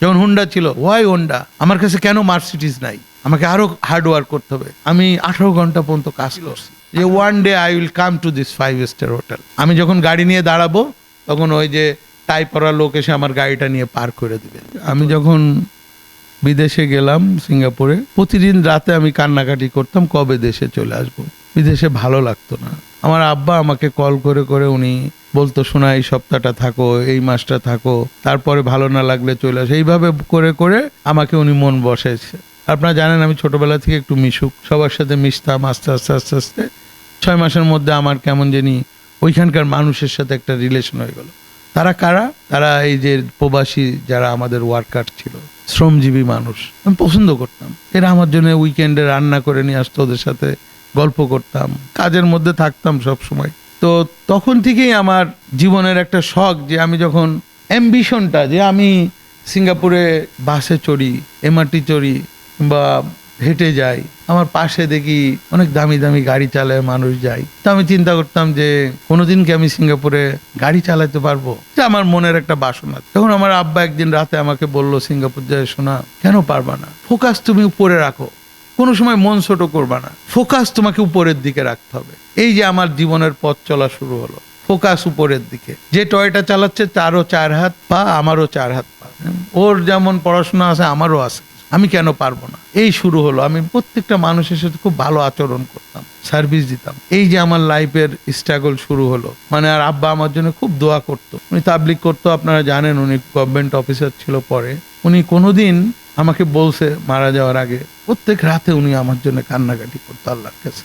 যখন হোন্ডা ছিল Y Honda আমার কাছে কেন মার্সিডিজ নাই? আমাকে আরও হার্ড ওয়ার্ক করতে হবে। আমি আঠারো ঘণ্টা পর্যন্ত কাজ করছি। যে one day I will come to this five star hotel আমি যখন গাড়ি নিয়ে দাঁড়াবো তখন ওই যে টাই পরা লোক এসে আমার গাড়িটা নিয়ে পার করে দিবে। আমি যখন বিদেশে গেলাম সিঙ্গাপুরে প্রতিদিন রাতে আমি কান্নাকাটি করতাম কবে দেশে চলে আসব? বিদেশে ভালো লাগতো না। আমার আব্বা আমাকে কল করে করে উনি বলতো, শোনা, এই সপ্তাহটা থাকো, এই মাসটা থাকো, তারপরে ভালো না লাগলে চলে আসে। এইভাবে করে করে আমাকে উনি মন বসাইছে। আপনারা জানেন আমি ছোটবেলা থেকে একটু মিশুক, সবার সাথে মিশতাম আস্তে আস্তে আস্তে আস্তে। ছয় মাসের মধ্যে আমার কেমন জানি ওইখানকার মানুষের সাথে একটা রিলেশন হয়ে গেল। তারা কারা? তারা এই যে প্রবাসী যারা আমাদের ওয়ার্কার ছিল, শ্রমজীবী মানুষ, আমি পছন্দ করতাম। এরা আমার জন্য উইকেন্ডে রান্না করে নিয়ে আসতো ওদের সাথে। গল্প করতাম, কাজের মধ্যে থাকতাম সব সময় তো তখন থেকেই আমার জীবনের একটা শখ যে আমি যখন অ্যাম্বিশনটা যে আমি সিঙ্গাপুরে বাসে চড়ি এমআরটি চড়ি বা হেঁটে যাই, আমার পাশে দেখি অনেক দামি দামি গাড়ি চালায় মানুষ যায়। তো আমি চিন্তা করতাম যে কোনোদিন কি আমি সিঙ্গাপুরে গাড়ি চালাতে পারব? যে আমার মনের একটা বাসনা। তখন আমার আব্বা একদিন রাতে আমাকে বলল, সিঙ্গাপুর যায় শোনা, কেন পারবা না? ফোকাস তুমি উপরে রাখো। কোনো সময় মন ছোট করবা না। ফোকাস তোমাকে উপরের দিকে রাখতে হবে। এই যে আমার জীবনের পথ চলা শুরু হলো। ফোকাস উপরের দিকে। যে টয়টা চালাচ্ছে তারও চার হাত পা, আমারও চার হাত পা। ওর যেমন পড়াশোনা আছে, আমারও আছে। আমি কেন পারব না? এই শুরু হলো। আমি প্রত্যেকটা মানুষের সাথে খুব ভালো আচরণ করতাম সার্ভিস দিতাম। এই যে আমার লাইফের স্ট্রাগল শুরু হলো। মানে আর আব্বা আমার জন্য খুব দোয়া করতো। উনি তাবলিক করতো, আপনারা জানেন, উনি গভর্নমেন্ট অফিসার ছিল পরে। উনি কোনোদিন আমাকে বলছে মারা যাওয়ার আগে প্রত্যেক রাতে উনি আমার জন্য কান্নাকাটি করতো আল্লাহর কাছে।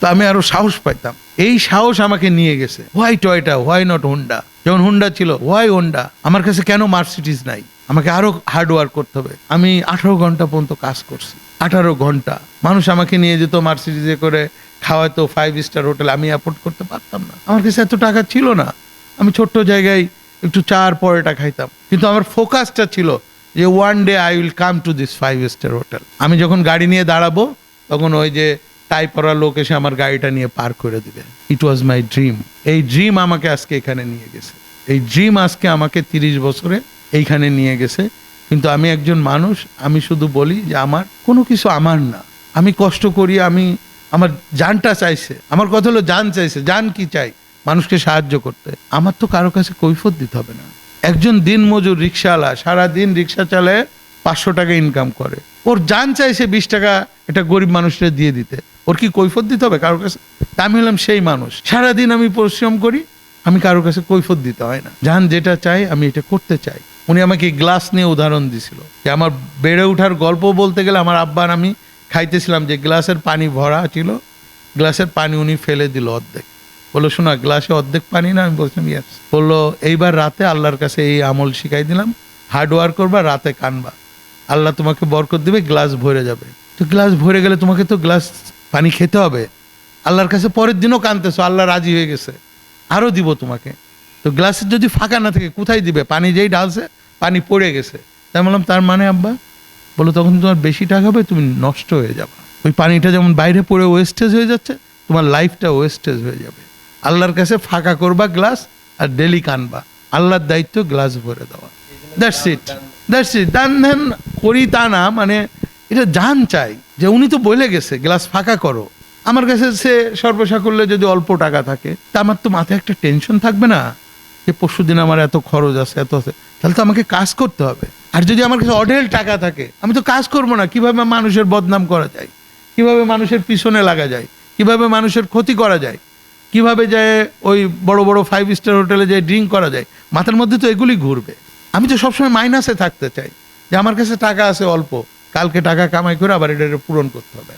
তো আমি আরও সাহস পাইতাম। এই সাহস আমাকে নিয়ে গেছে। Why Toyota why not Honda যখন হোন্ডা ছিল হোয়াই হোন্ডা আমার কাছে কেন মার্সিডিজ নাই? আমাকে আরও হার্ড ওয়ার্ক করতে হবে। আমি আঠারো ঘণ্টা পর্যন্ত কাজ করছি। আঠারো ঘণ্টা। মানুষ আমাকে নিয়ে যেত মার্সিডিজে করে, খাওয়াতো ফাইভ স্টার হোটেল আমি অ্যাফোর্ড করতে পারতাম না। আমার কাছে এত টাকা ছিল না। আমি ছোট্ট জায়গায় একটু চার পরেটা খাইতাম। কিন্তু আমার ফোকাসটা ছিল যে one day I will come to this five star hotel আমি যখন গাড়ি নিয়ে দাঁড়াবো, তখন ওই যে টাই পরা লোক এসে আমার গাড়িটা নিয়ে পার করে দিবে। ইট ওয়াজ মাই ড্রিম এই ড্রিম আমাকে আজকে এখানে নিয়ে গেছে। এই ড্রিম আজকে আমাকে তিরিশ বছরে এইখানে নিয়ে গেছে। কিন্তু আমি একজন মানুষ, আমি শুধু বলি যে আমার কোনো কিছু আমার না। আমি কষ্ট করি, আমি, আমার জানটা চাইছে। আমার কথা হলো জান চাইছে। জান কি চাই? মানুষকে সাহায্য করতে। আমার তো কারও কাছে কৈফত দিতে হবে না। একজন দিন মজুর রিক্সাওয়ালা সারাদিন রিক্সা চালায় পাঁচশো টাকা ইনকাম করে। ওর জান চাইছে বিশ টাকা একটা গরিব মানুষটা দিয়ে দিতে। ওর কি কৈফত দিতে হবে কারোর কাছে? আমি হলাম সেই মানুষ। সারাদিন আমি পরিশ্রম করি, আমি কারোর কাছে কৈফত দিতে হয় না। যান যেটা চাই আমি এটা করতে চাই। উনি আমাকে গ্লাস নিয়ে উদাহরণ দিছিল যে আমার বেড়ে ওঠার গল্প বলতে গেলে আমার আব্বার আমি খাইতেছিলাম যে গ্লাসের পানি ভরা ছিল, গ্লাসের পানি উনি ফেলে দিল অর্ধেক। বলল, শোনা গ্লাসে অর্ধেক পানি না? আমি বলছিলাম ইয়াস বলল, এইবার রাতে আল্লাহর কাছে এই আমল শিখাই দিলাম। হার্ড ওয়ার্ক করবা, রাতে কানবা। আল্লাহ তোমাকে বরকত দিবে, গ্লাস ভরে যাবে। তো গ্লাস ভরে গেলে তোমাকে তো গ্লাস পানি খেতে হবে। আল্লাহর কাছে পরের দিনও কানতেছো, আল্লাহ রাজি হয়ে গেছে। আরও দিব তোমাকে। তো গ্লাসের যদি ফাঁকা না থাকে, কোথায় দিবে? পানি যেই ঢালছে, পানি পড়ে গেছে। তাই বললাম, তার মানে আব্বা? বলো তখন তোমার বেশি টাকা হবে, তুমি নষ্ট হয়ে যাবে। ওই পানিটা যেমন বাইরে পড়ে ওয়েস্টেজ হয়ে যাচ্ছে, তোমার লাইফটা ওয়েস্টেজ হয়ে যাবে। আল্লাহর কাছে ফাঁকা করবা গ্লাস আর ডেলি কানবা। আল্লাহর দায়িত্ব গ্লাস ভরে দেওয়া। দ্যাটস ইট দ্যাটস ইট দান ধ্যান করি তা না মানে এটা জান চাই যে উনি তো বলে গেছে, গ্লাস ফাঁকা করো। আমার কাছে সে সর্বসাকুল্যে যদি অল্প টাকা থাকে, তা আমার তো মাথায় একটা টেনশন থাকবে না যে পরশু দিন আমার এত খরচ আছে, এত আছে। তাহলে তো আমাকে কাজ করতে হবে। আর যদি আমার কাছে অঢেল টাকা থাকে, আমি তো কাজ করব না, কীভাবে মানুষের বদনাম করা যায়? কীভাবে মানুষের পিছনে লাগা যায়? কীভাবে মানুষের ক্ষতি করা যায়? কীভাবে যায় ওই বড় বড় ফাইভ স্টার হোটেলে যে ড্রিঙ্ক করা যায়, মাথার মধ্যে তো এগুলি ঘুরবে। আমি তো সবসময় মাইনাসে থাকতে চাই যে আমার কাছে টাকা আছে অল্প, কালকে টাকা কামাই করে আবার এটা পূরণ করতে হবে।